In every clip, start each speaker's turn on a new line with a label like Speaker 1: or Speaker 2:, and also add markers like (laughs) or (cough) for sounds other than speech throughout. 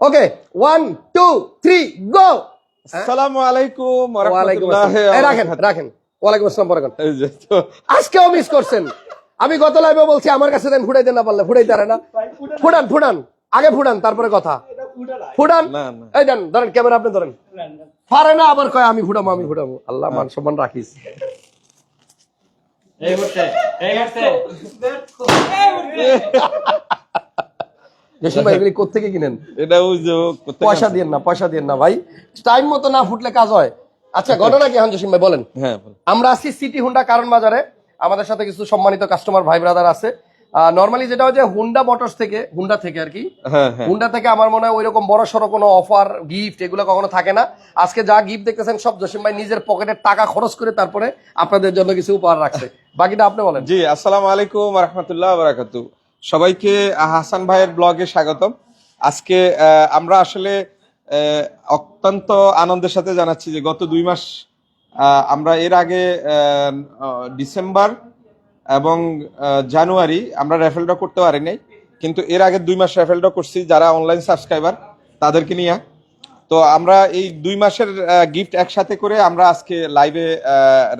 Speaker 1: Okay one two three go
Speaker 2: আসসালামু আলাইকুম
Speaker 1: হ্যাঁ? রাখেন। রাখেন ওয়ালাইকুম আসসালাম
Speaker 2: যে
Speaker 1: আজকেও মিস করছেন। আমি গত লাইভে বলছি আমার কাছে দেন ফুটাইতে না পারলে ফুটাইতে পারে না। ফুটান ফুটান আগে ফুটান তারপরে কথা। ফুটান। এই দেন ধরেন ক্যামেরা আপনি ধরেন। পারে না আবার কয় আমি ফুটাবো আমি ফুটাবো। আল্লাহ মান সম্মান রাখিস।
Speaker 3: এই মুহূর্তে। এই মুহূর্তে।
Speaker 1: জসিম ভাই এগুলি কোথেকে কিনেন?
Speaker 2: এটা ওই যে
Speaker 1: পয়সা দিয়ে না পয়সা দিয়ে না ভাই। টাইম মতো না ফুটলে কাজ হয়। আচ্ছা ঘটনা কি হান জসিম ভাই বলেন।
Speaker 2: হ্যাঁ
Speaker 1: আমরা আছি সিটি হুন্ডা কারণ বাজারে। আমাদের সাথে কিছু সম্মানিত কাস্টমার ভাই ব্রাদার আছে। নর্মালি যেটা হুন্ডা মোটরস থেকে হুন্ডা থেকে আর কি
Speaker 2: হ্যাঁ হ্যাঁ।
Speaker 1: হুন্ডা থেকে আমার মনে হয় ওইরকম বড় সড়ো কোনো অফার গিফট এগুলো কখনো থাকে না। আজকে যা গিফট দেখতেছেন সব জসিম ভাই নিজের পকেটের টাকা খরচ করে তারপরে আপনাদের জন্য কিছু উপহার রাখছে। বাকিটা আপনি বলেন।
Speaker 2: জি আসসালামু আলাইকুম রাহমাতুল্লাহি ওয়া বারাকাতুহু। সবাইকে হাসান ভাইয়ের ব্লগে স্বাগতম। আজকে আমরা আসলে অত্যন্ত আনন্দের সাথে জানাচ্ছি যে গত দুই মাস আমরা এর আগে ডিসেম্বর এবং জানুয়ারি আমরা রেফেলটা করতে পারি নাই কিন্তু এর আগে দুই মাস রেফেলটা করছি যারা অনলাইন সাবস্ক্রাইবার তাদেরকে নিয়ে। তো আমরা এই দুই মাসের গিফট একসাথে করে আমরা আজকে লাইভে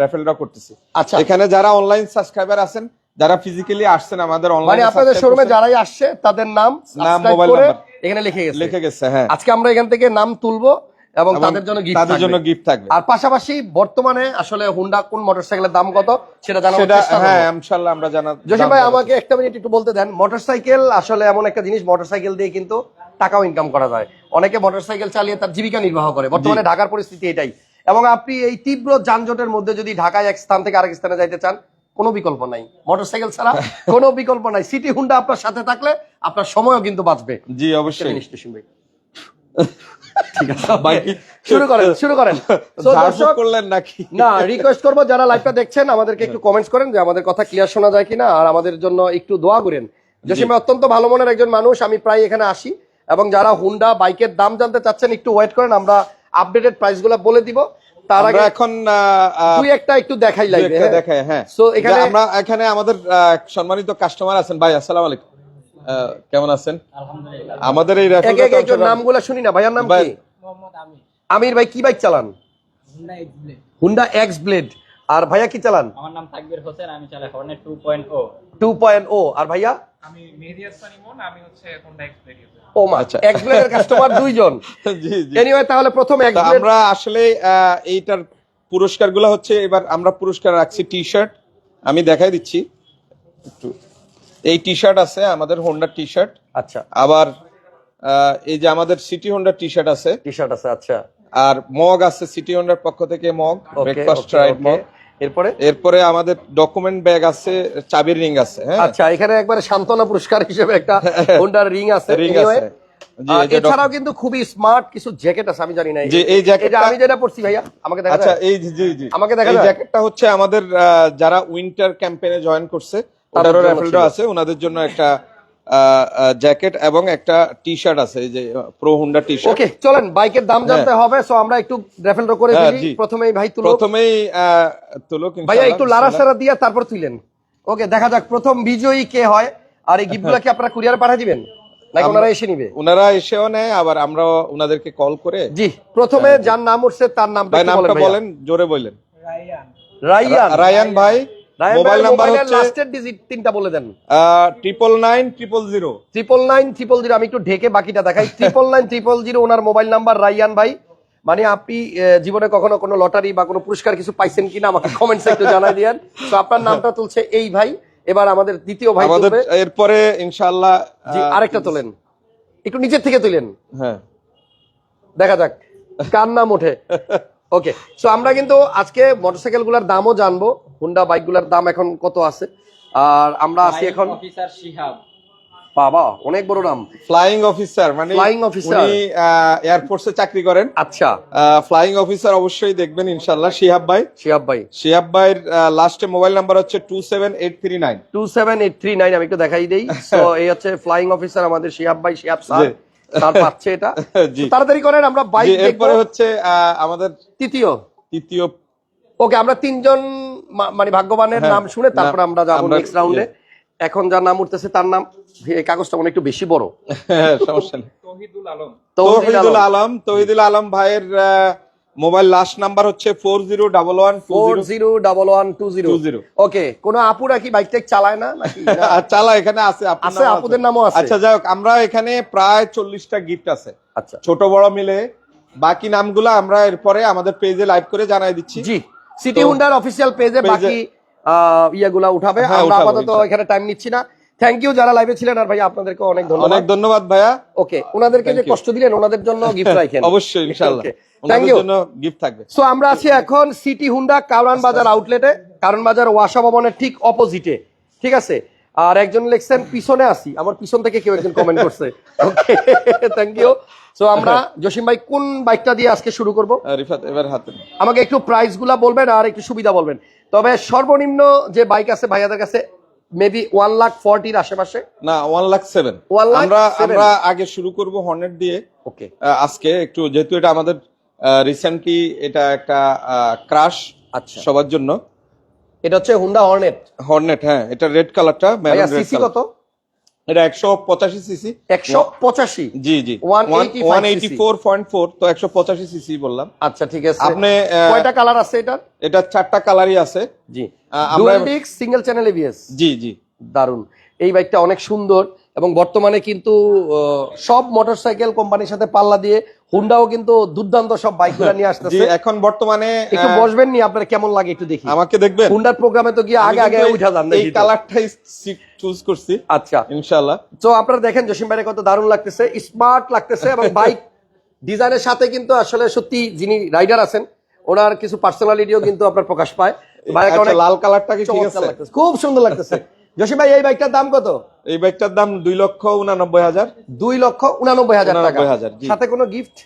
Speaker 2: রেফেলটা করতেছি।
Speaker 1: আচ্ছা।
Speaker 2: এখানে যারা অনলাইন সাবস্ক্রাইবার আছেন যারা ফিজিক্যালি আসছেন আমাদের
Speaker 1: মানে
Speaker 2: অনলাইন
Speaker 1: আপনাদের শোরুমে যারাই আসছে তাদের নাম
Speaker 2: নাম, মোবাইল নাম্বার।
Speaker 1: এখানে লিখে গেছে।
Speaker 2: লিখে গেছে হ্যাঁ।
Speaker 1: আজকে আমরা এখান থেকে নাম তুলবো এবং তাদের জন্য গিফট
Speaker 2: তাদের জন্য গিফট থাকবে।
Speaker 1: আর পাশাপাশি বর্তমানে আসলে হুন্ডা কোন মোটরসাইকেলের দাম কত সেটা জানার চেষ্টা
Speaker 2: হ্যাঁ ইনশাআল্লাহ আমরা জানা
Speaker 1: জসিম ভাই আমাকে একটা মিনিট একটু বলতে দেন মোটরসাইকেল আসলে এমন একটা জিনিস মোটরসাইকেল দিয়ে কিন্তু টাকাও ইনকাম করা যায়। অনেকে মোটরসাইকেল চালিয়ে তার জীবিকা নির্বাহ করে। বর্তমানে ঢাকার পরিস্থিতি এটাই। এবং আপনি এই তীব্র যানজটের মধ্যে যদি ঢাকায় এক স্থান থেকে আরেক স্থানে যাইতে চান কোনো বিকল্প নাই। মোটরসাইকেল ছাড়া কোনো বিকল্প নাই। সিটি হুন্ডা আপনার সাথে থাকলে আপনার সময়ও কিন্তু বাঁচবে।
Speaker 2: জি অবশ্যই।
Speaker 1: জসিম ভাই ঠিক আছে
Speaker 2: বাকি- (laughs)
Speaker 1: শুরু করেন শুরু করেন। So,
Speaker 2: ঝাড়ফুঁক
Speaker 1: দর্শক,
Speaker 2: করলেন নাকি?
Speaker 1: না রিকোয়েস্ট করব যারা লাইভটা দেখছেন আমাদেরকে একটু কমেন্টস করেন যে আমাদের কথা ক্লিয়ার শোনা যায় কিনা আর আমাদের জন্য একটু দোয়া করেন। জসিম অত্যন্ত ভালো মনের একজন মানুষ আমি প্রায় এখানে আসি। এবং যারা হুন্ডা বাইকের দাম জানতে চাচ্ছেন একটু ওয়েট করেন আমরা আপডেটেড প্রাইসগুলো বলে দিব। তার আগে
Speaker 2: এখন
Speaker 1: দুই একটা একটু দেখাই লাইভে
Speaker 2: একটা দেখাই হ্যাঁ।
Speaker 1: So, এখানে-
Speaker 2: আমরা এখানে আমাদের সম্মানিত কাস্টমার আছেন। ভাই আসসালামু আলাইকুম। আহ, কেমন আছেন?
Speaker 3: আলহামদুলিল্লাহ।
Speaker 2: আমাদের এই
Speaker 1: নামগুলো শুনি না। ভাইয়ার নাম কি? আমির। ভাই কি বাইক চালান?
Speaker 3: হুন্ডা
Speaker 1: এক্স ব্লেড আর ভাইয়া কি চালান?
Speaker 3: আমার নাম তাকবীর হোসেন আমি চালাই Hornet two point O
Speaker 1: two point O আর ভাইয়া?
Speaker 4: আমি মেহেদি হাসান ইমন আমি হচ্ছে হোন্ডা এক্সপেরিয়েন্স
Speaker 1: ও
Speaker 2: আচ্ছা।
Speaker 1: কাস্টমার দুইজন। (laughs)
Speaker 2: জি জি।
Speaker 1: এনিওয়ে তাহলে প্রথম
Speaker 2: আমরা আসলে এইটার পুরস্কারগুলো হচ্ছে এবার আমরা পুরস্কার রাখছি টি শার্ট আমি দেখাই দিচ্ছি। একটু। এই টি শার্ট আছে আমাদের হোন্ডা টি শার্ট
Speaker 1: আচ্ছা।
Speaker 2: আবার এই যে আমাদের সিটি হোন্ডা টি শার্ট আছে।
Speaker 1: টি শার্ট আছে আচ্ছা।
Speaker 2: আর মগ আছে সিটি হোন্ডার পক্ষ থেকে মগ ব্রেকফাস্ট রাইড মগ।
Speaker 1: এরপরে?
Speaker 2: এরপরে আমাদের ডকুমেন্ট ব্যাগ আছে চাবির রিং আছে হ্যাঁ?
Speaker 1: আচ্ছা এখানে একবারে সান্ত্বনা পুরস্কার হিসেবে একটা (laughs) হোন্ডার রিং আছে।
Speaker 2: রিং আছে।
Speaker 1: এছাড়াও কিন্তু খুবই স্মার্ট কিছু জ্যাকেট আছে আমি জানি না
Speaker 2: এই জ্যাকেটটা-
Speaker 1: আমি যেটা পড়ছি ভাইয়া আমাকে দেখা
Speaker 2: আচ্ছা এই জি জি।
Speaker 1: আমাকে দেখা
Speaker 2: এই জ্যাকেটটা হচ্ছে আমাদের যারা উইন্টার ক্যাম্পেইনে জয়েন করছে। আছে ওনাদের জন্য একটা জ্যাকেট এবং একটা টি শার্ট আছে এই যে pro Honda T shirt
Speaker 1: okay চলেন বাইকের দাম জানতে হবে সো আমরা একটু রেফেল করে
Speaker 2: হ্যাঁ,
Speaker 1: দিই প্রথমেই ভাই তুলো।
Speaker 2: প্রথমেই আহ, তুলুক
Speaker 1: ভাইয়া একটু
Speaker 2: বিসমিল্লাহ।
Speaker 1: লাড়াচাড়া দিয়ে তারপর তুলেন। ওকে দেখা যাক প্রথম বিজয়ী কে হয় আর এই গিফটগুলো কি আপনারা কুরিয়ারে পাঠিয়ে দিবেন? নাকি ওনারা এসে নিবে?
Speaker 2: ওনারা এসেও নেয় আবার আমরা ওনাদেরকে কল করে
Speaker 1: জি প্রথমে যার নাম উঠছে তার নামটা
Speaker 2: ভাই নামটা
Speaker 1: বলেন
Speaker 2: জোরে বলেন।
Speaker 3: রায়ান।
Speaker 1: রাইয়ান
Speaker 2: রায়ান ভাই মোবাইল নাম্বার হচ্ছে
Speaker 1: লাস্টের ডিজিট তিনটা বলে দেন।
Speaker 2: Triple nine triple zero
Speaker 1: triple nine triple zero আমি একটু ঢেকে বাকিটা দেখাই। ট্রিপল নাইন ট্রিপল জিরো ওনার মোবাইল নাম্বার রাইয়ান ভাই। মানে আপনি জীবনে কখনো কোনো লটারি বা কোনো পুরস্কার কিছু পাইছেন কিনা আমাকে কমেন্টসে একটু জানাই দিয়েন। তো আপনার নামটা তুলছে এই ভাই। এবার আমাদের দ্বিতীয় ভাই
Speaker 2: আমাদের এরপরে ইনশাআল্লাহ
Speaker 1: জি আরেকটা তোলেন। একটু নিচের থেকে তুলেন।
Speaker 2: হ্যাঁ।
Speaker 1: দেখা যাক কার নাম ওঠে। (laughs) ওকে সো আমরা কিন্তু আজকে মোটরসাইকেলগুলার দামও জানব। হুন্ডা বাইকগুলার দাম এখন কত আছে? আর আমরা আছি এখন
Speaker 3: অফিসার শিহাব।
Speaker 1: বাবা অনেক বড় নাম।
Speaker 2: ফ্লাইং অফিসার মানে
Speaker 1: Flying officer?
Speaker 2: উনি এয়ারফোর্সে চাকরি করেন।
Speaker 1: আচ্ছা।
Speaker 2: ফ্লাইং অফিসার অবশ্যই দেখবেন ইনশাআল্লাহ। শিহাব ভাই।
Speaker 1: শিয়াব ভাই।
Speaker 2: শিহাব ভাইয়ের লাস্টে মোবাইল নাম্বার হচ্ছে two seven eight three nine
Speaker 1: two seven eight three nine আমি একটু দেখাই দেই। (laughs) তো এই হচ্ছে ফ্লাইং অফিসার আমাদের শিয়াব ভাই। শিয়াব স্যার। তার পাচ্ছে এটা। (laughs) তাড়াতাড়ি করেন আমরা বাইক
Speaker 2: এরপরে হচ্ছে আমাদের
Speaker 1: তৃতীয়।
Speaker 2: তৃতীয়
Speaker 1: ওকে আমরা তিনজন মা- মানে ভাগ্যবানের
Speaker 2: হ্যাঁ,
Speaker 1: নাম শুনে তারপর আমরা যাব নেক্সট রাউন্ডে এখন যার নাম উঠতেছে তার নাম এই কাগজটা অনেক একটু বেশি বড়।
Speaker 2: হ্যাঁ, সমস্যা নেই।
Speaker 4: তহিদুল আলম।
Speaker 1: তৌহিদুল আলম
Speaker 2: তহিদুল আলম ভাইয়ের মোবাইল লাস্ট নাম্বার হচ্ছে four zero double one
Speaker 1: four zero. Double one two zero.
Speaker 2: 20
Speaker 1: okay কোন আপুরা কি বাইক টাইক চালায় না নাকি? (laughs) না?
Speaker 2: চালা এখানে আছে
Speaker 1: আছে, আপুদের নামও আছে।
Speaker 2: আচ্ছা যাই হোক আমরা এখানে প্রায় চল্লিশটা গিফট আছে।
Speaker 1: আচ্ছা।
Speaker 2: ছোট বড় মিলে। বাকি নামগুলো আমরা এরপরে আমাদের পেজে লাইভ করে জানাই দিচ্ছি।
Speaker 1: জি সিটি হুন্ডার অফিসিয়াল পেজে বাকি ইয়েগুলা উঠাবে।
Speaker 2: হ্যাঁ,
Speaker 1: আমরা আপাতত এখানে টাইম নিচ্ছি না। থ্যাংক ইউ যারা লাইভে ছিলেন আর ভাই আপনাদেরকে অনেক ধন্যবাদ।
Speaker 2: অনেক
Speaker 1: ধন্যবাদ
Speaker 2: ভাইয়া।
Speaker 1: ওকে ওনাদেরকে যে কষ্ট দিলেন ওনাদের জন্য (laughs) গিফট রাখেন।
Speaker 2: অবশ্যই ইনশাআল্লাহ।
Speaker 1: You.
Speaker 2: জন্য গিফট থাকবে।
Speaker 1: সো আমরা আছি এখন সিটি হুন্ডা কারণ বাজার আউটলেটে কারণ বাজার ওয়াসা ভবনের ঠিক অপোজিটে ঠিক আছে? আর একজন লিখছেন পিছনে আসি আমার পিছন থেকে কেউ একজন কমেন্ট করছে। ওকে থ্যাংক ইউ সো আমরা জসিম ভাই কোন বাইকটা দিয়ে আজকে শুরু করব?
Speaker 2: রিফাত এবার হাতে।
Speaker 1: আমাকে একটু প্রাইসগুলা বলবেন আর একটু সুবিধা বলবেন। তবে সর্বনিম্ন যে বাইক আছে ভাইয়াদের কাছে মেবি ওয়ান লাখ ফর্টির আশেপাশে?
Speaker 2: না ওয়ান লাখ সেভেন আমরা আমরা আগে শুরু করব হর্নেট দিয়ে।
Speaker 1: ওকে
Speaker 2: আজকে একটু যেহেতু এটা আমাদের রিসেন্টলি এটা একটা ক্রাশ
Speaker 1: আচ্ছা।
Speaker 2: সবার জন্য।
Speaker 1: এটা হচ্ছে হুন্ডা হর্নেট
Speaker 2: হর্নেট হ্যাঁ এটা রেড কালারটা
Speaker 1: সিসি কত?
Speaker 2: এটা একশো পঁচাশি সিসি
Speaker 1: একশো পঁচাশি?
Speaker 2: জি জি। One eighty four point four তো একশো পঁচাশি সিসি বললাম।
Speaker 1: আচ্ছা ঠিক আছে।
Speaker 2: আপনি
Speaker 1: কয়টা কালার আছে এটার?
Speaker 2: এটা চারটা কালারই আছে।
Speaker 1: জি।
Speaker 2: আমরা
Speaker 1: সিঙ্গেল চ্যানেল এবিএস
Speaker 2: জি জি।
Speaker 1: দারুণ এই বাইকটা অনেক সুন্দর এবং বর্তমানে কিন্তু সব মোটরসাইকেল কোম্পানির সাথে পাল্লা দিয়ে হুন্ডাও কিন্তু দুর্দান্ত সব বাইকগুলো নিয়ে আসতেছে।
Speaker 2: এখন বর্তমানে
Speaker 1: একটু বসবেন নি আপনার কেমন লাগে একটু দেখি।
Speaker 2: আমাকে দেখবেন?
Speaker 1: হুন্ডার প্রোগ্রামে তো গিয়ে আগে আগে উঠা যান
Speaker 2: এই কালারটাই চুজ করছি।
Speaker 1: আচ্ছা।
Speaker 2: ইনশাআল্লাহ।
Speaker 1: তো আপনারা দেখেন জসিম ভাইয়ের কত দারুণ লাগতেছে স্মার্ট লাগতেছে এবং বাইক ডিজাইনের সাথে কিন্তু আসলে সত্যি যিনি রাইডার আছেন ওনার কিছু পার্সোনালিটিও কিন্তু আপনার প্রকাশ পায়।
Speaker 2: আচ্ছা, লাল কালারটা কি ঠিক আছে?
Speaker 1: খুব সুন্দর লাগতেছে। জসিম ভাই এই বাইকটার দাম কত?
Speaker 2: এই বাইকটার দাম দুই লক্ষ উনানব্বই হাজার।
Speaker 1: দুই লক্ষ উনানব্বই হাজার টাকা। সাথে কোনো গিফট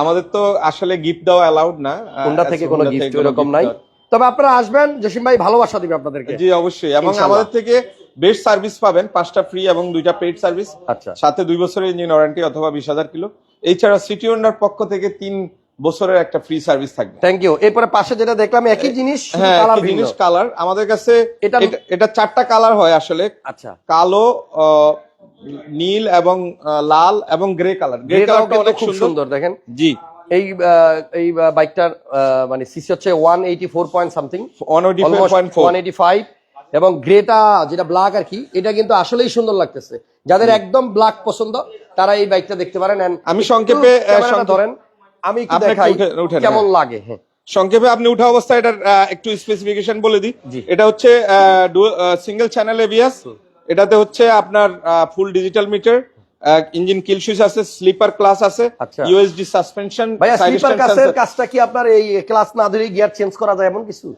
Speaker 2: আমাদের তো আসলে গিফট দেওয়া অ্যালাউড না।
Speaker 1: হুন্ডা
Speaker 2: আহ,
Speaker 1: থেকে কোনো গিফট এরকম নাই। তবে আপনারা আসবেন জসিম ভাই ভালোবাসা দিবে আপনাদেরকে।
Speaker 2: জি অবশ্যই। এবং আমাদের থেকে বেস্ট সার্ভিস পাবেন পাঁচটা ফ্রি এবং দুইটা পেড সার্ভিস
Speaker 1: আচ্ছা।
Speaker 2: সাথে দুই বছরের ইঞ্জিন ওয়ারেন্টি অথবা বিশ হাজার কিলো। এছাড়া সিটি হোন্ডার পক্ষ থেকে তিন বছরের একটা ফ্রি সার্ভিস থাকবে।
Speaker 1: থ্যাংক ইউ এরপরে পাশে যেটা দেখলাম একই জিনিস
Speaker 2: হ্যাঁ একই জিনিস কালার আমাদের কাছে
Speaker 1: এটা-
Speaker 2: এটা- চারটা কালার হয় আসলে।
Speaker 1: আচ্ছা।
Speaker 2: কালো নীল এবং লাল এবং গ্রে কালার গ্রে কালারটা
Speaker 1: অনেক খুব সুন্দর। দেখেন।
Speaker 2: জি।
Speaker 1: এই এই বাইকটার মানে সিসি হচ্ছে one eighty four point something
Speaker 2: one
Speaker 1: eighty five এবং গ্রেটা যেটা ব্ল্যাক আর কি এটা কিন্তু আসলেই সুন্দর লাগতেছে। যাদের একদম ব্ল্যাক পছন্দ তারা এই বাইকটা দেখতে পারেন।
Speaker 2: আমি সংক্ষেপে, সংক্ষেপে-
Speaker 1: ধরেন। আমি একটু দেখাই কেমন
Speaker 2: হ্যাঁ।
Speaker 1: লাগে হ্যাঁ।
Speaker 2: সংক্ষেপে আপনি উঠা অবস্থায় এটার একটু স্পেসিফিকেশন বলে দিই। এটা হচ্ছে সিঙ্গেল চ্যানেল এবিএস এটাতে হচ্ছে আপনার full digital meter engine kill switch আছে স্লিপার ক্লাস আছে। ইউএসডি সাসপেনশন
Speaker 1: ভাইয়া স্লিপার ক্লাসের কাজটা কি আপনার এই ক্লাস না ধরে গিয়ার চেঞ্জ করা যায় এমন কিছু?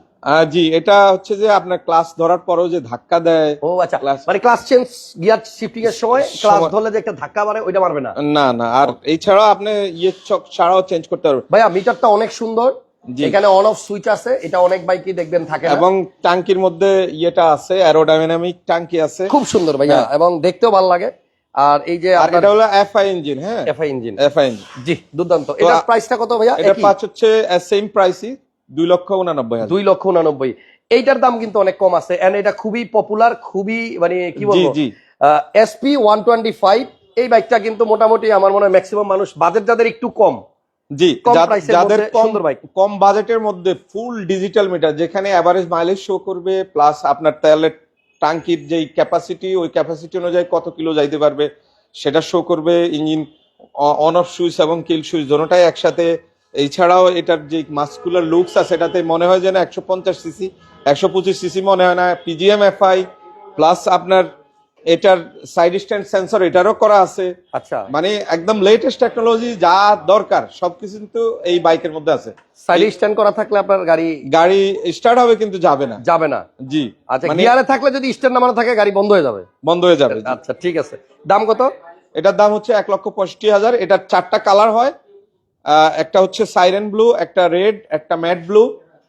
Speaker 2: জি এটা হচ্ছে যে আপনার ক্লাস ধরার পরেও যে ধাক্কা দেয়
Speaker 1: ও আচ্ছা। মানে ক্লাস চেঞ্জ গিয়ার শিফটিং এর সময় ক্লাস ধরলে যে একটা ধাক্কা মারে ওইটা মারবে না?
Speaker 2: না না আর এছাড়াও আপনি ইয়ে চক ছাড়াও চেঞ্জ করতে পারবেন।
Speaker 1: ভাইয়া মিটারটা অনেক সুন্দর। এখানে অন অফ সুইচ আছে এটা অনেক বাইকই দেখবেন থাকে
Speaker 2: এবং টাঙ্কির মধ্যে ইয়েটা আছে অ্যারোডাইনামিক টাঙ্কি আছে।
Speaker 1: খুব সুন্দর ভাইয়া
Speaker 2: হ্যাঁ।
Speaker 1: এবং দেখতেও ভালো লাগে। আর এই যে
Speaker 2: আর এটা হলো এফআই ইঞ্জিন হ্যাঁ।
Speaker 1: এফআই ইঞ্জিন
Speaker 2: এফআই ইঞ্জিন
Speaker 1: জি দুর্দান্ত।
Speaker 2: এটা
Speaker 1: প্রাইসটা কত ভাইয়া?
Speaker 2: এটা পাঁচ হচ্ছে সেম প্রাইসই দুই লক্ষ উনানব্বই
Speaker 1: দুই লক্ষ উনানব্বই। এইটার দাম কিন্তু অনেক কম আছে। এন্ড এটা খুবই পপুলার খুবই মানে কি বলব? এসপি ওয়ান টোয়েন্টি ফাইভ এই বাইকটা কিন্তু মোটামুটি আমার মনে হয় ম্যাক্সিমাম মানুষ বাজেট যাদের একটু কম
Speaker 2: জি যাদের কম কম বাজেটের মধ্যে ফুল ডিজিটাল মিটার যেখানে অ্যাভারেজ মাইলেজ শো করবে প্লাস আপনার তেলের টাঙ্কির যেই ক্যাপাসিটি ওই ক্যাপাসিটি অনুযায়ী কত কিলো যাইতে পারবে সেটা শো করবে ইঞ্জিন অন অফ সুইচ এবং কিল সুইচ দুটোটাই একসাথে এছাড়াও এটার যে মাস্কুলার লুকস আছে এটাতে মনে হয় যেন একশো পঞ্চাশ সিসি একশো পঁচিশ সিসি মনে হয় না পিজিএম এফআই প্লাস আপনার এটার সাইড স্ট্যান্ড সেন্সর এটারও করা আছে।
Speaker 1: আচ্ছা।
Speaker 2: মানে একদম লেটেস্ট টেকনোলজি যা দরকার সবকিছু কিন্তু এই বাইকের মধ্যে আছে।
Speaker 1: সাইডে স্ট্যান্ড করা থাকলে আপনার গাড়ি
Speaker 2: গাড়ি স্টার্ট হবে কিন্তু যাবে না।
Speaker 1: যাবে না।
Speaker 2: জি।
Speaker 1: আচ্ছা
Speaker 2: মানে
Speaker 1: গিয়ারে থাকলে যদি স্ট্যান্ড নামানো থাকে গাড়ি বন্ধ হয়ে যাবে।
Speaker 2: বন্ধ হয়ে যাবে
Speaker 1: আচ্ছা ঠিক আছে। দাম কত?
Speaker 2: এটার দাম হচ্ছে এক লক্ষ পঁয়ষট্টি হাজার এটার চারটা কালার হয়। একটা হচ্ছে সাইরেন ব্লু একটা রেড একটা ম্যাট ব্লু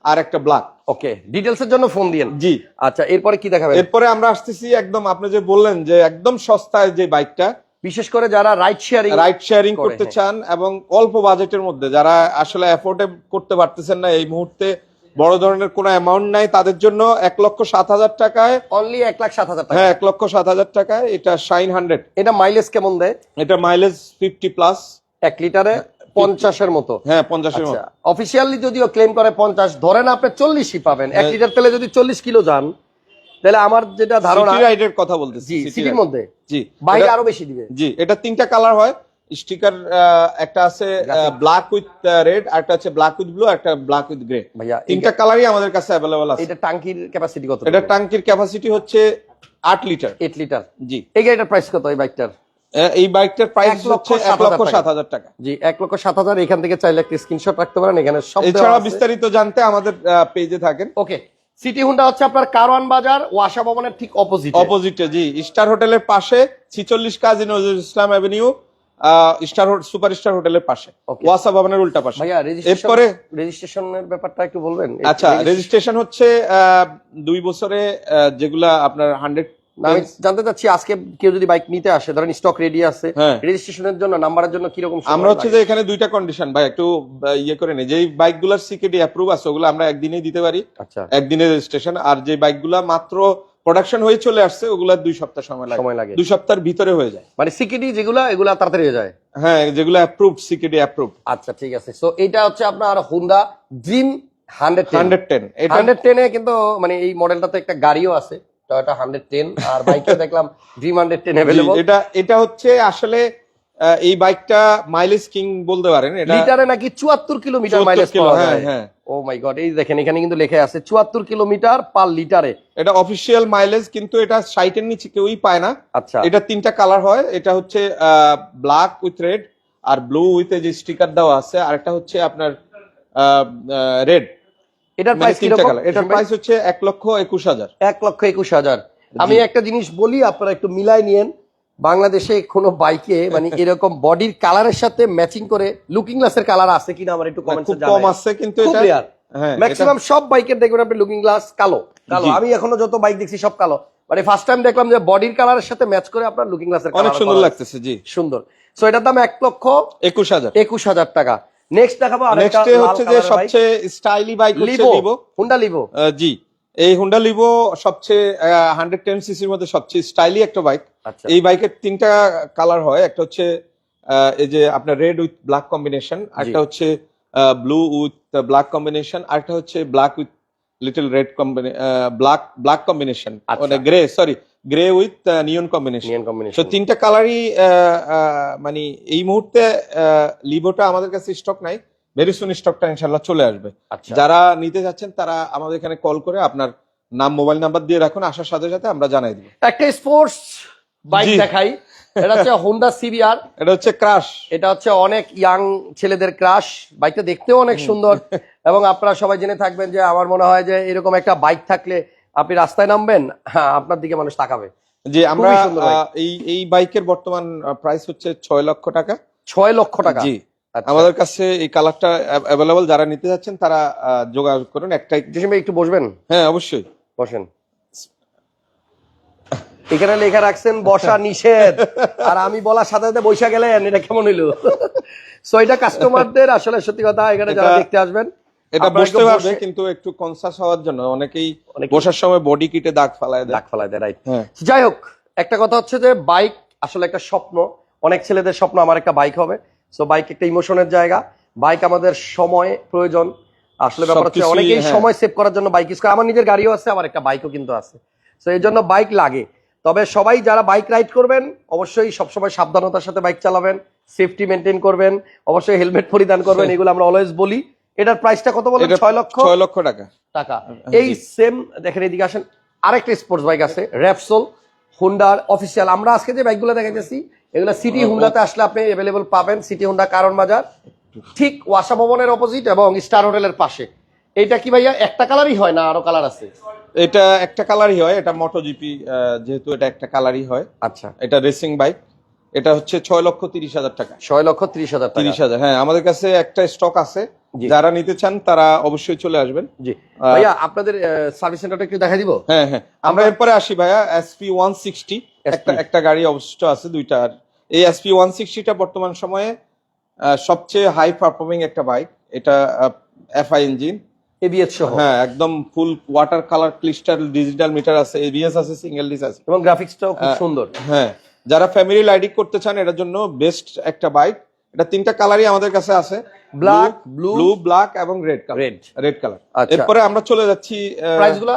Speaker 2: আর একটা ব্ল্যাক
Speaker 1: ওকে ডিটেলস এর জন্য ফোন দিয়েন।
Speaker 2: জি।
Speaker 1: আচ্ছা এরপরে কি দেখাবেন?
Speaker 2: এরপরে আমরা আসতেছি একদম আপনি যে বললেন যে একদম সস্তায় যে বাইকটা
Speaker 1: বিশেষ করে যারা রাইড শেয়ারিং
Speaker 2: রাইড শেয়ারিং করতে
Speaker 1: হ্যাঁ।
Speaker 2: চান এবং অল্প বাজেটের মধ্যে যারা আসলে অ্যাফোর্ডে করতে পারতেছেন না এই মুহূর্তে বড় ধরনের কোনো অ্যামাউন্ট নাই তাদের জন্য এক লক্ষ সাত হাজার টাকায়
Speaker 1: অনলি এক লাখ সাত হাজার
Speaker 2: হ্যাঁ এক লক্ষ সাত হাজার টাকায় এটা শাইন হান্ড্রেড
Speaker 1: এটা মাইলেজ কেমন দেয়?
Speaker 2: এটা মাইলেজ ফিফটি প্লাস
Speaker 1: এক লিটারে পঞ্চাশের মতো।
Speaker 2: হ্যাঁ পঞ্চাশের
Speaker 1: আচ্ছা
Speaker 2: মতো।
Speaker 1: অফিসিয়ালি যদিও ক্লেম করে পঞ্চাশ ধরেন আপনি চল্লিশই পাবেন। এক
Speaker 2: হ্যাঁ।
Speaker 1: লিটার তেলে যদি চল্লিশ কিলো যান তাহলে আমার যেটা ধারণা
Speaker 2: রাইডের কথা বলতেছি
Speaker 1: সিটির মধ্যে।
Speaker 2: জি।
Speaker 1: বাইরে আরও বেশি দিবে।
Speaker 2: জি এটা তিনটা কালার হয়। স্টিকার একটা আছে ব্ল্যাক উইথ রেড একটা আছে ব্ল্যাক উইথ ব্লু একটা ব্ল্যাক উইথ গ্রে
Speaker 1: ভাইয়া
Speaker 2: তিনটা কালারই আমাদের কাছে অ্যাভেলেবল আছে।
Speaker 1: এটা টাঙ্কির ক্যাপাসিটি কত?
Speaker 2: এটা টাঙ্কির ক্যাপাসিটি হচ্ছে আট লিটার।
Speaker 1: Eight litre.
Speaker 2: জি।
Speaker 1: এই গাড়িটার প্রাইস কত এই বাইকটার
Speaker 2: এই বাইকটার প্রাইস হচ্ছে এক লক্ষ সাত হাজার টাকা।
Speaker 1: জি এক লক্ষ সাত হাজার এখান থেকে চাইলে একটা স্ক্রিনশট রাখতে পারেন এখানে সব
Speaker 2: এছাড়া বিস্তারিত জানতে আমাদের পেজে থাকেন।
Speaker 1: ওকে সিটি হুন্ডা হচ্ছে আপনার কারওয়ান বাজার ওয়াসা ভবনের ঠিক অপোজিট
Speaker 2: অপোজিটে জি। স্টার হোটেলের পাশে ছিচল্লিশ Kazi Nazrul Islam avenue star super star হোটেলের পাশে। ওয়াসা ভবনের উল্টা পাশে।
Speaker 1: রেজিস্ট্রেশন
Speaker 2: এরপরে
Speaker 1: রেজিস্ট্রেশনের ব্যাপারটা একটু বলবেন।
Speaker 2: আচ্ছা রেজিস্ট্রেশন হচ্ছে আহ, দুই বছরে যেগুলা আপনার হান্ড্রেড
Speaker 1: আমি জানতে চাচ্ছি আজকে কেউ যদি বাইক নিতে আসে ধরেন স্টক রেডি আছে
Speaker 2: হ্যাঁ।
Speaker 1: রেজিস্ট্রেশনের জন্য নাম্বারের জন্য কীরকম
Speaker 2: আমরা হচ্ছে যে এখানে দুইটা কন্ডিশন ভাই একটু ইয়ে করে নিই। যেই বাইকগুলোর সিকিউরিটি অ্যাপ্রুভ আছে ওগুলো আমরা একদিনেই দিতে পারি।
Speaker 1: আচ্ছা।
Speaker 2: একদিনের রেজিস্ট্রেশন আর যে বাইকগুলা মাত্র প্রোডাকশন হয়ে চলে আসছে ওগুলা দুই সপ্তাহ সময় লাগে।
Speaker 1: সময় লাগে।
Speaker 2: দুই সপ্তাহের ভিতরে হয়ে যায়।
Speaker 1: মানে সিকিউরিটি যেগুলো এগুলো তাড়াতাড়ি হয়ে যায়?
Speaker 2: হ্যাঁ যেগুলো অ্যাপ্রুভ সিকিউরিটি অ্যাপ্রুভ
Speaker 1: আচ্ছা ঠিক আছে। সো এটা হচ্ছে আপনার Honda dream hundred
Speaker 2: hundred ten
Speaker 1: hundred টেনে কিন্তু মানে এই মডেলটাতে একটা গাড়িও আছে। টয়োটা হান্ড্রেড টেন আর বাইকে দেখলাম ড্রিম হান্ড্রেড টেন অ্যাভেলেবল
Speaker 2: এটা এটা হচ্ছে আসলে এই বাইকটা মাইলেজ কিং বলতে পারেন। এটা
Speaker 1: লিটারে নাকি চুয়াত্তর কিলোমিটার মাইলেজ পাওয়া
Speaker 2: হ্যাঁ,
Speaker 1: যায়। ও মাই গড এই দেখেন এখানে কিন্তু লেখা আছে চুয়াত্তর কিলোমিটার পার লিটারে
Speaker 2: এটা অফিসিয়াল মাইলেজ কিন্তু এটা সাইটের নিচে কেউই পায় না।
Speaker 1: আচ্ছা।
Speaker 2: এটা তিনটা কালার হয় এটা হচ্ছে ব্ল্যাক উইথ রেড আর ব্লু উইথ যে স্টিকার দেওয়া আছে আর একটা হচ্ছে আপনার রেড
Speaker 1: এটার প্রাইস কীরকম?
Speaker 2: কালার এটার প্রাইস হচ্ছে এক লক্ষ একুশ হাজার।
Speaker 1: এক লক্ষ একুশ হাজার। আমি একটা জিনিস বলি আপনারা একটু মিলাই নিয়েন। বাংলাদেশে কোনো বাইকে মানে (laughs) এরকম বডির কালারের সাথে ম্যাচিং করে লুকিং গ্লাসের কালার আছে কিনা আমার একটু কমেন্টসে
Speaker 2: কম আছে কিন্তু এটা হ্যাঁ
Speaker 1: ম্যাক্সিমাম সব বাইকের দেখবেন আপনি লুকিং গ্লাস কালো। কালো। আমি এখনও যত বাইক দেখছি সব কালো। মানে ফার্স্ট টাইম দেখলাম যে বডির কালারের সাথে ম্যাচ করে আপনার লুকিং গ্লাসের
Speaker 2: অনেক সুন্দর লাগতেছে জি।
Speaker 1: সুন্দর। সো এটার দাম এক লক্ষ
Speaker 2: একুশ হাজার।
Speaker 1: একুশ হাজার টাকা। নেক্সট দেখাবো
Speaker 2: নেক্সটে হচ্ছে যে সবচেয়ে স্টাইলি বাইক হচ্ছে
Speaker 1: লিভো হুন্ডা লিভো
Speaker 2: জি। এই হুন্ডা লিভো সবচেয়ে হান্ড্রেড টেন সিসির মধ্যে সবচেয়ে স্টাইলি একটা বাইক
Speaker 1: আচ্ছা।
Speaker 2: এই বাইকের তিনটা কালার হয়। একটা হচ্ছে এই যে আপনার রেড উইথ ব্ল্যাক কম্বিনেশন একটা হচ্ছে ব্লু উইথ ব্ল্যাক কম্বিনেশন আরেকটা হচ্ছে black with little red black black combination grey sorry grey with neon combination
Speaker 1: neon
Speaker 2: তো
Speaker 1: কম্বিনেশন
Speaker 2: তিনটা কালারই মানে এই মুহূর্তে লিভোটা আমাদের কাছে স্টক নাই। ভেরি সুন স্টকটা ইনশাল্লাহ চলে আসবে।
Speaker 1: আচ্ছা।
Speaker 2: যারা নিতে যাচ্ছেন তারা আমাদের এখানে কল করে আপনার নাম মোবাইল নাম্বার দিয়ে রাখুন। আসার সাথে সাথে আমরা জানাই দিব।
Speaker 1: একটা স্পোর্টস বাইক দেখাই। এটা হচ্ছে হোন্ডা সিবিআর
Speaker 2: এটা হচ্ছে ক্রাশ
Speaker 1: এটা হচ্ছে অনেক ইয়াং ছেলেদের ক্রাশ বাইকটা দেখতেও অনেক সুন্দর। এবং আপনারা সবাই জেনে থাকবেন যে আমার মনে হয় যে এরকম একটা বাইক থাকলে আপনি রাস্তায় নামবেন হ্যাঁ আপনার দিকে মানুষ তাকাবে।
Speaker 2: যে আমরা এই এই বাইকের বর্তমান প্রাইস হচ্ছে ছয় লক্ষ টাকা।
Speaker 1: ছয় লক্ষ টাকা?
Speaker 2: জি।
Speaker 1: আচ্ছা।
Speaker 2: আমাদের কাছে এই কালারটা অ্যাভেলেবল যারা নিতে যাচ্ছেন তারা যোগাযোগ করুন। একটাই
Speaker 1: জসিম একটু বসবেন?
Speaker 2: হ্যাঁ অবশ্যই।
Speaker 1: বসেন। এখানে লেখা রাখছেন বসা নিষেধ। আর আমি বলার সাথে সাথে বৈশা গেলেন এটা কেমন হইল? (laughs) সো এটা কাস্টমারদের আসলে সত্যি কথা এখানে যারা দেখতে আসবেন
Speaker 2: এটা বসতে পারবে কিন্তু একটু কনসাস হওয়ার জন্য। অনেকেই বসার সময় বডি কিটে দাগ ফালায়
Speaker 1: দাগ ফেলায় দেয় রাইট
Speaker 2: হ্যাঁ।
Speaker 1: যাই হোক একটা কথা হচ্ছে যে বাইক আসলে একটা স্বপ্ন। অনেক ছেলেদের স্বপ্ন আমার একটা বাইক হবে। সো বাইক একটা ইমোশনের জায়গা। বাইক আমাদের সময় প্রয়োজন। আসলে ব্যাপার হচ্ছে অনেকেই
Speaker 2: হ্যাঁ।
Speaker 1: সময় সেভ করার জন্য বাইক ইউজ করে। আমার নিজের গাড়িও আছে আমার একটা বাইকও কিন্তু আছে। তো এই জন্য বাইক লাগে। তবে সবাই যারা বাইক রাইড করবেন অবশ্যই সবসময় সাবধানতার সাথে বাইক চালাবেন। সেফটি মেনটেন করবেন। অবশ্যই হেলমেট পরিধান করবেন। এগুলো আমরা অলওয়েজ বলি। এটার প্রাইসটা কত বলেন? ছয় লক্ষ?
Speaker 2: ছয় লক্ষ টাকা।
Speaker 1: টাকা। এই সেম দেখেন এদিকে আসেন আরেকটা স্পোর্টস বাইক আছে র্যাপসোল হুন্ডার অফিসিয়াল আমরা আজকে যে বাইকগুলো দেখাইতেছি এগুলো সিটি হুন্ডাতে আসলে আপনি অ্যাভেলেবল পাবেন। সিটি হুন্ডা কারণ বাজার ঠিক ওয়াসা ভবনের অপোজিট এবং স্টার হোটেলের পাশে। এটা কি ভাইয়া একটা কালারই হয় না আরও কালার আছে?
Speaker 2: এটা একটা কালারই হয় এটা মোটো জিপি যেহেতু এটা একটা কালারই হয়।
Speaker 1: আচ্ছা।
Speaker 2: এটা রেসিং বাইক এটা হচ্ছে ছয় লক্ষ তিরিশ হাজার টাকা।
Speaker 1: ছয় লক্ষ তিরিশ হাজার
Speaker 2: তিরিশ হাজার হ্যাঁ আমাদের কাছে একটা স্টক আছে। যারা নিতে চান তারা অবশ্যই চলে আসবেন।
Speaker 1: জি। ভাইয়া আপনাদের সার্ভিস সেন্টারটা একটু দেখা দিব?
Speaker 2: হ্যাঁ হ্যাঁ। আমরা এরপরে আসি ভাইয়া এসপি ওয়ান সিক্সটি একটা একটা গাড়ি অবশিষ্ট আছে দুইটা। আর এই এসপি ওয়ান সিক্সটিটা বর্তমান সময়ে সবচেয়ে হাই পারফর্মিং একটা বাইক এটা এফআই ইঞ্জিন
Speaker 1: এবিএস সহ।
Speaker 2: হ্যাঁ একদম full water colour cluster digital meter আছে এবিএস আছে সিঙ্গেল ডিস আছে।
Speaker 1: এবং গ্রাফিক্সটাও খুব সুন্দর।
Speaker 2: হ্যাঁ। যারা ফ্যামিলি রাইডিং করতে চান এটার জন্য বেস্ট একটা বাইক এটা তিনটা কালারই আমাদের কাছে আছে।
Speaker 1: ব্ল্যাক blue,
Speaker 2: ব্লু ব্ল্যাক এবং red colour
Speaker 1: red।
Speaker 2: Red colour. এরপরে আমরা চলে যাচ্ছি
Speaker 1: প্রাইসগুলা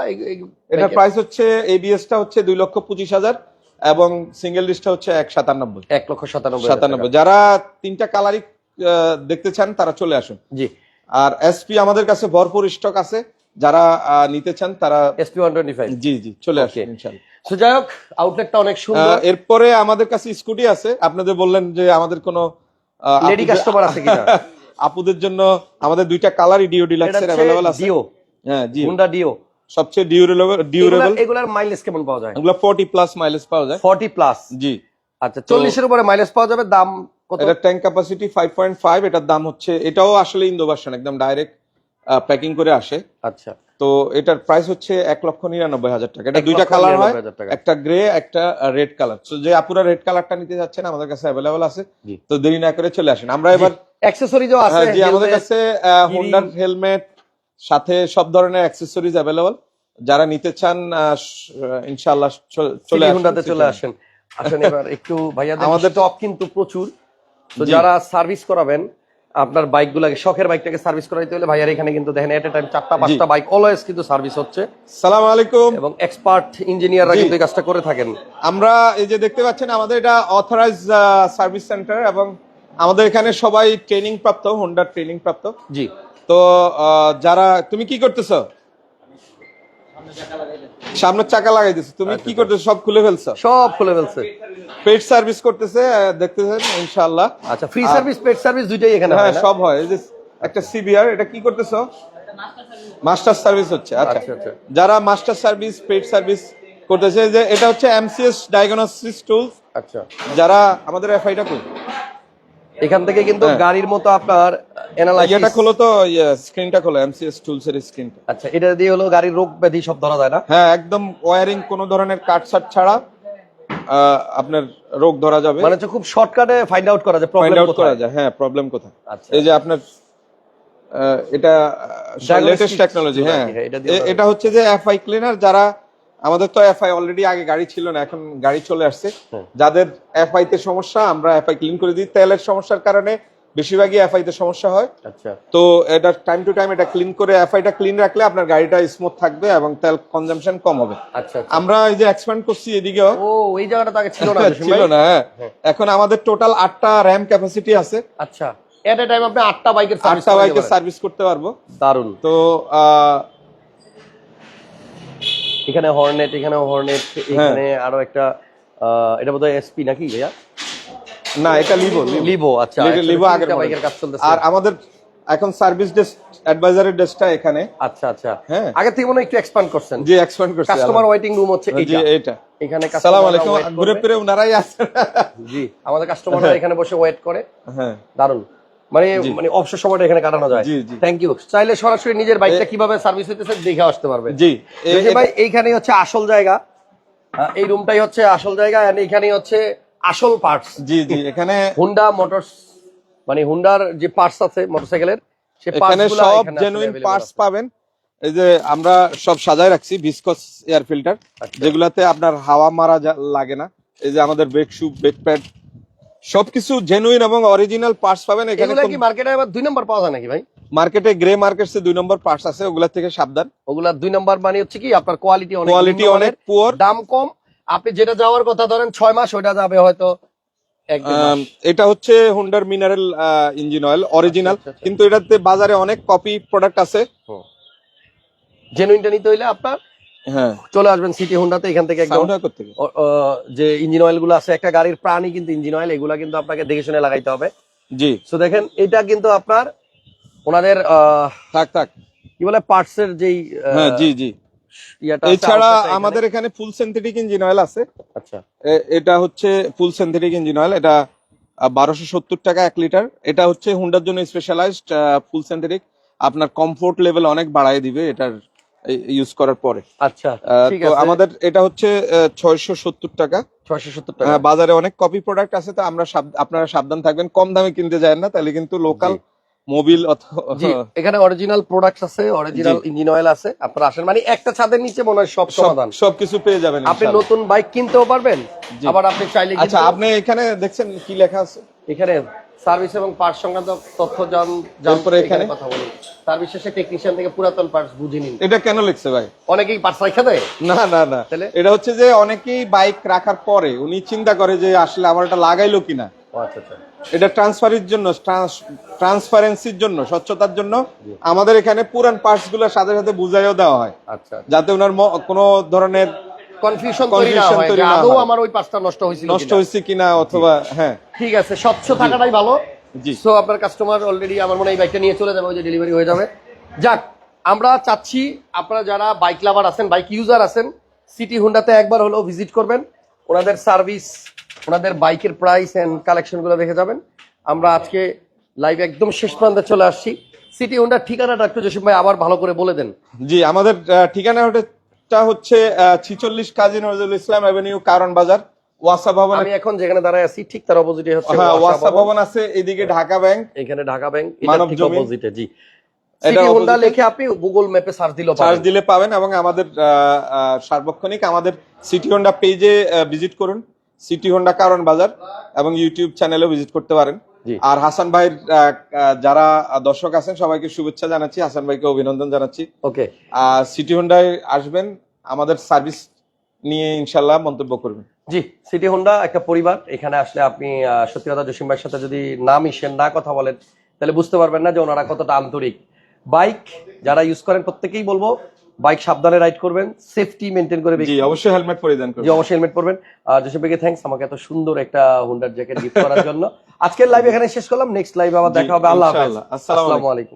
Speaker 2: এটার প্রাইস হচ্ছে এবিএসটা হচ্ছে দুই লক্ষ পঁচিশ হাজার এবং সিঙ্গেল ডিসটা হচ্ছে এক সাতানব্বই।
Speaker 1: এক লক্ষ সাতানব্বই
Speaker 2: সাতানব্বই। যারা তিনটা কালারই দেখতে চান তারা চলে আসুন।
Speaker 1: জি।
Speaker 2: আর এসপি আমাদের কাছে ভরপুর স্টক আছে। যারা নিতে চান তারা
Speaker 1: এসপি ওয়ান টোয়েন্টি ফাইভ
Speaker 2: জি জি চলে আসুন. ইনশাল্লাহ
Speaker 1: তো যাই হোক আউটলেটটা অনেক সুন্দর।
Speaker 2: এরপরে আমাদের কাছে স্কুটি আছে। আপনাদের বললেন যে আমাদের কোনো
Speaker 1: লেডি কাস্টমার আছে কিনা? (laughs)
Speaker 2: আপুদের জন্য আমাদের দুইটা কালারই ডিও ডিলাক্সের অ্যাভেলেবল আছে।
Speaker 1: ডিও
Speaker 2: হ্যাঁ জি
Speaker 1: হুন্ডা ডিও
Speaker 2: সবচেয়ে ডিউরেবল ডিউরেবল
Speaker 1: এগুলার মাইলেজ কেমন পাওয়া যায়?
Speaker 2: এগুলো 40 প্লাস মাইলেজ পাওয়া যায়।
Speaker 1: ফর্টি প্লাস
Speaker 2: জি।
Speaker 1: আচ্ছা চল্লিশের উপরে মাইলেজ পাওয়া যাবে দাম কত?
Speaker 2: এটা ট্যাঙ্ক ক্যাপাসিটি 5.5 এটার দাম হচ্ছে এটাও আসলে ইন্দো ভার্সন একদম ডাইরেক্ট প্যাকিং করে আসে।
Speaker 1: আচ্ছা।
Speaker 2: তো এটার প্রাইস হচ্ছে এক লক্ষ নিরানব্বই হাজার টাকা। এটা দুইটা কালার হয়
Speaker 1: 99,000 টাকা।
Speaker 2: একটা গ্রে একটা রেড কালার তো যে আপুরা রেড কালারটা নিতে যাচ্ছেন আমাদের কাছে অ্যাভেলেবল আছে। তো দেরি না করে চলে আসেন। আমরা এবার
Speaker 1: অ্যাক্সেসরিজও আছে
Speaker 2: জি আমাদের কাছে হোন্ডার হেলমেট সাথে সব ধরনের অ্যাক্সেসরিজ অ্যাভেলেবল যারা নিতে চান ইনশাআল্লাহ চলে
Speaker 1: হুন্ডাতে চলে আসেন। আসেন এবার একটু ভাইয়া
Speaker 2: আমাদের-
Speaker 1: আমাদের টপ কিন্তু প্রচুর। তো যারা সার্ভিস করাবেন আপনার বাইক গুলাকে শখের বাইকটাকে সার্ভিস করাইতে হলে ভাইয়ার এখানে কিন্তু দেখেন এট এ টাইম চারটা পাঁচটা বাইক অলওয়েজ কিন্তু সার্ভিস হচ্ছে।
Speaker 2: সালাম আলাইকুম।
Speaker 1: এবং এক্সপার্ট ইঞ্জিনিয়াররা। কিন্তু এই কাজটা করে থাকেন।
Speaker 2: আমরা এই যে দেখতে পাচ্ছেন আমাদের এটা অথরাইজ সার্ভিস সেন্টার এবং আমাদের এখানে সবাই ট্রেনিং প্রাপ্ত হোন্ডার ট্রেনিং প্রাপ্ত।
Speaker 1: জি।
Speaker 2: তো যারা তুমি কি করতেছো? সামনের চাকা লাগাই দিছো তুমি কি করতেছো? সব খুলে ফেলছো?
Speaker 1: সব খুলে ফেলছে।
Speaker 2: পেট সার্ভিস করতেছে দেখতেছেন ইনশাআল্লাহ।
Speaker 1: আচ্ছা ফ্রি সার্ভিস পেড সার্ভিস দুইটাই এখানে
Speaker 2: হ্যাঁ সব হয়। এই যে একটা সিবিআর এটা কি করতেছো? মাস্টার সার্ভিস হচ্ছে আচ্ছা।
Speaker 1: আচ্ছা, আচ্ছা।
Speaker 2: যারা মাস্টার সার্ভিস পেড সার্ভিস করতেছে যে এটা হচ্ছে এমসিএস ডায়াগনোসিস টুল
Speaker 1: আচ্ছা।
Speaker 2: যারা আমাদের এফআইটা কই?
Speaker 1: এখান থেকে কিন্তু
Speaker 2: হ্যাঁ।
Speaker 1: গাড়ির মতো আপনার
Speaker 2: এটা
Speaker 1: অ্যানালাইসিস
Speaker 2: খোলো তো স্ক্রিনটা খোলো এমসিএস টুলস এর স্ক্রিনটা
Speaker 1: আচ্ছা এটা দিয়ে হলো গাড়ির রোগ ব্যাধি সব ধরা যায় না?
Speaker 2: হ্যাঁ একদম ওয়্যারিং কোনো ধরনের কাটসাট ছাড়া আপনার রোগ ধরা যাবে।
Speaker 1: মানে হচ্ছে খুব শর্টকাটে ফাইন্ড আউট করা যায়
Speaker 2: ফাইন্ড আউট করা যায় হ্যাঁ প্রবলেম কোথায়?
Speaker 1: আচ্ছা।
Speaker 2: এই যে আপনার এটা লেটেস্ট টেকনোলজি হ্যাঁ।
Speaker 1: হ্যাঁ, এটা
Speaker 2: এটা হচ্ছে যে এফআই ক্লিনার যারা আমাদের তো এফআই অলরেডি আগে গাড়ি ছিল না এখন গাড়ি চলে আসছে। যাদের এফআই তে সমস্যা আমরা এফআই ক্লিন করে দিই। তেলের সমস্যার কারণে বেশিরভাগই এফআই তে সমস্যা হয়।
Speaker 1: আচ্ছা।
Speaker 2: তো এটা টাইম টু টাইম এটা ক্লিন করে এফআইটা ক্লিন রাখলে আপনার গাড়িটা স্মুথ থাকবে এবং তেল কনজাম্পশন কম হবে।
Speaker 1: আচ্ছা আচ্ছা।
Speaker 2: আমরা এই যে এক্সপ্যান্ড করছি এদিকেও।
Speaker 1: ও এই জায়গাটা তো আগে ছিল না (laughs)
Speaker 2: ছিল না হ্যাঁ। এখন আমাদের টোটাল আটটা র্যাম ক্যাপাসিটি আছে।
Speaker 1: আচ্ছা। এট এ টাইম আপনি আটটা বাইকের সার্ভিস
Speaker 2: আটটা বাইকের সার্ভিস করতে পারব।
Speaker 1: দারুণ
Speaker 2: তো আহ,
Speaker 1: এখানে হর্নেট এখানে হর্নেট এখানে আরও একটা এটা বোধহয় এসপি নাকি ভাইয়া?
Speaker 2: না এটা লিভো
Speaker 1: লিভো আচ্ছা
Speaker 2: লিভো- লিভো আগের
Speaker 1: বাইকের কাজ চলতেছে।
Speaker 2: আর আমাদের এখন সার্ভিস ডেস্ক অ্যাডভাইজারের ডেস্কটা এখানে।
Speaker 1: আচ্ছা আচ্ছা।
Speaker 2: হ্যাঁ।
Speaker 1: আগে থেকে মনে হয় একটু এক্সপ্যান্ড করছেন।
Speaker 2: যে এক্সপ্যান্ড করছে
Speaker 1: কাস্টমার ওয়েটিং রুম হচ্ছে
Speaker 2: জি
Speaker 1: এইটা।
Speaker 2: এটা
Speaker 1: এখানে
Speaker 2: সালাম আলাইকুম। ঘুরে। ফিরে ওনারাই আছেন
Speaker 1: জি আমাদের কাস্টমাররা এখানে বসে ওয়েট করে।
Speaker 2: হ্যাঁ।
Speaker 1: দারুণ মানে মানে অবসর সময়টা এখানে কাটানো যায়। থ্যাংক ইউ চাইলে সরাসরি নিজের বাইকটা কীভাবে সার্ভিস হইতেছে দেখে আসতে পারবে।
Speaker 2: জি।
Speaker 1: ভাই এইখানেই হচ্ছে আসল জায়গা। এই রুমটাই হচ্ছে আসল জায়গা and এইখানেই হচ্ছে আসল পার্টস
Speaker 2: জি জি এখানে
Speaker 1: হুন্ডা মোটরস মানে হুন্ডার যে পার্টস আছে মোটরসাইকেলের সে
Speaker 2: এখানে সব জেনুইন পার্টস পাবেন। এই যে আমরা সব সাজায় রাখছি ভিসকস এয়ার ফিল্টার। যেগুলাতে আপনার হাওয়া মারা লাগে না। এই যে আমাদের ব্রেক শু ব্রেক প্যাড সবকিছু জেনুইন এবং অরিজিনাল পার্টস পাবেন। এখানে
Speaker 1: কি মার্কেটে আবার দুই নম্বর পাওয়া যায় নাকি ভাই?
Speaker 2: মার্কেটে গ্রে মার্কেটসে দুই নম্বর পার্টস আছে ওগুলা থেকে সাবধান।
Speaker 1: ওগুলা দুই নম্বর মানে হচ্ছে কি আপনার কোয়ালিটি অনেক
Speaker 2: কোয়ালিটি অনেক পুয়ার
Speaker 1: দাম কম। আপনি যেটা যাওয়ার কথা ধরেন ছয় মাস ওইটা যাবে হয়তো
Speaker 2: এটা হচ্ছে হোন্ডার মিনারেল ইঞ্জিন অয়েল অরিজিনাল। কিন্তু এটাতে বাজারে অনেক কপি প্রোডাক্ট আছে।
Speaker 1: জেনুইনটা নিতে হইলে আপনার চলে আসবেন সিটি হোন্ডাতে এখান থেকে একদম
Speaker 2: হয়
Speaker 1: যে ইঞ্জিন অয়েলগুলো আছে একটা গাড়ির প্রাণী কিন্তু ইঞ্জিন অয়েল এগুলা কিন্তু আপনাকে দেখে শুনে লাগাইতে হবে।
Speaker 2: জি।
Speaker 1: তো দেখেন এটা কিন্তু আপনার ওনাদের
Speaker 2: থাক থাক।
Speaker 1: কি বলে পার্টস এর যেই
Speaker 2: হ্যাঁ জি জি। এছাড়া। আমাদের এখানে ফুল সিনথেটিক ইঞ্জিন অয়েল আছে।
Speaker 1: আচ্ছা।
Speaker 2: এটা হচ্ছে ফুল সিনথেটিক ইঞ্জিন অয়েল এটা বারোশো সত্তর টাকা এক লিটার এটা হচ্ছে হুন্ডার জন্য স্পেশালাইজড ফুল সিনথেটিক আপনার কমফোর্ট লেভেল অনেক বাড়ায় দিবে এটার ইউজ করার পরে।
Speaker 1: আচ্ছা
Speaker 2: তো আমাদের এটা হচ্ছে ছয়শো সত্তর টাকা।
Speaker 1: ছয়শো সত্তর টাকা।
Speaker 2: বাজারে অনেক কপি প্রোডাক্ট আছে তো আমরা আপনারা সাবধান থাকবেন। কম দামে কিনতে যায় না তাহলে কিন্তু লোকাল মোবিল
Speaker 1: এখানে অরিজিনাল প্রোডাক্ট আছে অরিজিনাল ইঞ্জিন অয়েল আছে। আপনারা আসেন মানে একটা ছাদের নিচে মনে হয় সব সমাধান।
Speaker 2: সব কিছু পেয়ে যাবেন
Speaker 1: আপনি নতুন বাইক কিনতেও পারবেন আবার আপনি চাইলে
Speaker 2: আচ্ছা আপনি এখানে দেখছেন কি লেখা আছে?
Speaker 1: এখানে সার্ভিস এবং পার্টস সংক্রান্ত তথ্য জান
Speaker 2: তারপরে
Speaker 1: এখানে? কথা বলুন সার্ভিস শেষে টেকনিশিয়ান থেকে পুরাতন পার্টস বুঝে নিন
Speaker 2: এটা কেন লিখছে ভাই?
Speaker 1: অনেকেই পার্টস রাখা দেয়?
Speaker 2: না না না। এটা হচ্ছে যে অনেকেই বাইক রাখার পরে উনি চিন্তা করে যে আসলে আমার এটা লাগাইলো কিনা।
Speaker 1: আচ্ছা আচ্ছা।
Speaker 2: এটা ট্রান্সফারের জন্য ট্রান্সপারেন্সির জন্য স্বচ্ছতার জন্য আমাদের এখানে পুরান পার্টসগুলোর সাথে সাথে বুঝাইও দেওয়া হয়।
Speaker 1: আচ্ছা
Speaker 2: যাতে ওনার কোনো ধরনের
Speaker 1: কনফিউশন তৈরি না হয় আদৌ আমার ওই পার্টসটা নষ্ট হয়েছিল
Speaker 2: নষ্ট হয়েছে কিনা অথবা হ্যাঁ।
Speaker 1: ঠিক আছে স্বচ্ছ থাকাটাই ভালো।
Speaker 2: জি।
Speaker 1: সো আপনার কাস্টমার অলরেডি আমার মনে হয় এই বাইকটা নিয়ে চলে যাবে ওই যে ডেলিভারি হয়ে যাবে। যাক আমরা চাচ্ছি আপনারা যারা বাইক লাভার আছেন বাইক ইউজার আছেন সিটি হুন্ডাতে একবার হলেও ভিজিট করবেন। ওনাদের সার্ভিস ওনাদের বাইকের প্রাইস এন্ড কালেকশনগুলো দেখে যাবেন। আমরা আজকে লাইভ একদম শেষ প্রান্তে চলে আসছি। সিটি হুন্ডার ঠিকানাটা একটু জসিম ভাই আবার ভালো করে বলে দেন।
Speaker 2: জি আমাদের আহ, ঠিকানাটা হচ্ছে ছিচল্লিশ কাজী নজরুল ইসলাম অ্যাভিনিউ কারণ বাজার ওয়াসা ভবন।
Speaker 1: আমি এখন যেখানে দাঁড়ায় আছি ঠিক তার অপোজিটে হচ্ছে
Speaker 2: হ্যাঁ
Speaker 1: ওয়াসা ভবন।
Speaker 2: আছে এদিকে ঢাকা ব্যাংক।
Speaker 1: এখানে ঢাকা ব্যাংক
Speaker 2: মানব
Speaker 1: অপোজিটে জি।
Speaker 2: এটা
Speaker 1: লিখে আপনি গুগল ম্যাপে সার্চ
Speaker 2: চার্জ
Speaker 1: পাবেন।
Speaker 2: দিলে পাবেন এবং আমাদের সার্বক্ষণিক আমাদের সিটি হোন্ডা পেজে ভিজিট করুন। সিটি হোন্ডা কারণ বাজার এবং ইউটিউব চ্যানেলেও ভিজিট করতে পারেন। আর হাসান ভাইয়ের যারা দর্শক আছেন সবাইকে শুভেচ্ছা জানাচ্ছি হাসান ভাইকে অভিনন্দন জানাচ্ছি।
Speaker 1: ওকে।
Speaker 2: আর সিটি হোন্ডায় আসবেন আমাদের সার্ভিস নিয়ে ইনশাল্লাহ মন্তব্য করবেন।
Speaker 1: জি সিটি হোন্ডা একটা পরিবার এখানে আসলে আপনি সত্যি কথা জসিম ভাইয়ের সাথে যদি না মিশেন না কথা বলেন তাহলে বুঝতে পারবেন না যে ওনারা কতটা আন্তরিক। বাইক যারা ইউজ করেন প্রত্যেকেই বলব বাইক সাবধানে রাইড করবেন সেফটি মেনটেন করে
Speaker 2: জি অবশ্যই হেলমেট পরিধান
Speaker 1: জি অবশ্যই হেলমেট পরবেন। আর জসিম ভাইকে থ্যাঙ্কস আমাকে এত সুন্দর একটা হুন্ডার জ্যাকেট গিফট করার জন্য। আজকের লাইভ এখানে শেষ করলাম নেক্সট লাইভ আবার দেখা হবে। আল্লাহ হাফেজ। আসসালামু আলাইকুম।